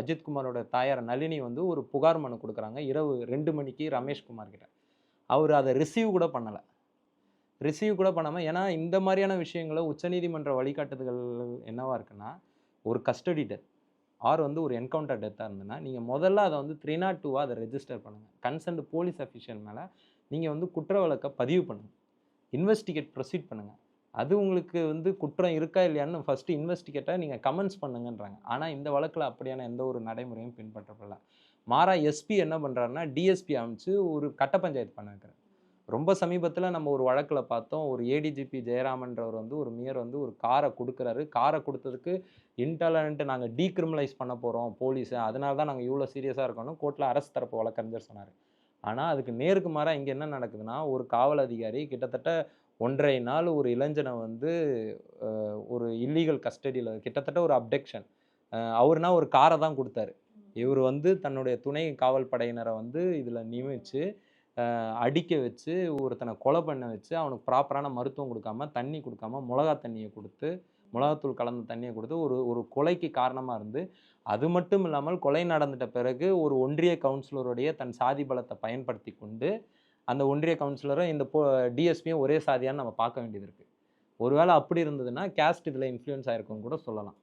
அஜித்குமாரோட தாயார் நளினி வந்து ஒரு புகார் மனு கொடுக்குறாங்க. இரவு ரெண்டு மணிக்கு ரமேஷ்குமார் கிட்ட. அவர் அதை ரிசீவ் கூட பண்ணலை. ரிசீவ் கூட பண்ணாமல் ஏன்னா இந்த மாதிரியான விஷயங்களை உச்சநீதிமன்ற வழிகாட்டுதல்கள் என்னவாக இருக்குன்னா ஒரு கஸ்டடி டெத் ஆர் வந்து ஒரு என்கவுண்டர் டெத்தாக இருந்ததுன்னா நீங்கள் முதல்ல அதை வந்து த்ரீ நாட் டூவாக அதை ரெஜிஸ்டர் பண்ணுங்கள் கன்சர்ன்டு போலீஸ் அஃபிஷியல் மேலே நீங்கள் வந்து குற்ற வழக்கை பதிவு பண்ணுங்கள் இன்வெஸ்டிகேட் ப்ரொசீட் பண்ணுங்கள் அது உங்களுக்கு வந்து குற்றம் இருக்கா இல்லையான்னு ஃபஸ்ட்டு இன்வெஸ்டிகேட்டாக நீங்கள் கமெண்ட்ஸ் பண்ணுங்கன்றாங்க. ஆனால் இந்த வழக்கில் அப்படியான எந்த ஒரு நடைமுறையும் பின்பற்றப்படல. மாறா எஸ்பி என்ன பண்ணுறாருன்னா டிஎஸ்பி அமைச்சு ஒரு கட்ட பஞ்சாயத்து பண்ண வைக்கிறார். ரொம்ப சமீபத்தில் நம்ம ஒரு வழக்கில் பார்த்தோம் ஒரு ஏடிஜிபி ஜெயராமன்றவர் வந்து ஒரு மேயர் வந்து ஒரு காரை கொடுக்குறாரு. காரை கொடுத்ததுக்கு இன்டாலரண்ட்டு நாங்கள் டீக்ரிமினலைஸ் பண்ண போகிறோம் போலீஸை அதனால தான் நாங்கள் இவ்வளோ சீரியஸாக இருக்கணும் கோர்ட்டில் அரசு தரப்பு வழக்கறிஞர் சொன்னார். ஆனால் அதுக்கு நேருக்கு மாறாக இங்கே என்ன நடக்குதுன்னா ஒரு காவல் அதிகாரி கிட்டத்தட்ட ஒன்றரை நாள் ஒரு இளைஞனை வந்து ஒரு இல்லீகல் கஸ்டடியில் கிட்டத்தட்ட ஒரு அப்டெக்ஷன் அவர்னா ஒரு காரை தான் கொடுத்தாரு. இவர் வந்து தன்னுடைய துணை காவல் படையினரை வந்து இதில் நியமித்து அடிக்க வச்சு ஒருத்தனை கொலை பண்ண வச்சு அவனுக்கு ப்ராப்பரான மருத்துவம் கொடுக்காம தண்ணி கொடுக்காம மிளகா தண்ணியை கொடுத்து மிளகாத்தூள் கலந்த தண்ணியை கொடுத்து ஒரு ஒரு கொலைக்கு காரணமாக இருந்து அது மட்டும் இல்லாமல் கொலை நடந்துட்ட பிறகு ஒரு ஒன்றிய கவுன்சிலருடைய தன் சாதி பலத்தை பயன்படுத்தி கொண்டு அந்த ஒன்றிய கவுன்சிலரும் இந்த போ டிஎஸ்பியும் ஒரே சாதியான்னு நம்ம பார்க்க வேண்டியது இருக்குது ஒருவேளை அப்படி இருந்ததுன்னா கேஸ்ட் இதில் இன்ஃப்ளூயன்ஸ் ஆகிருக்குன்னு கூட சொல்லலாம்.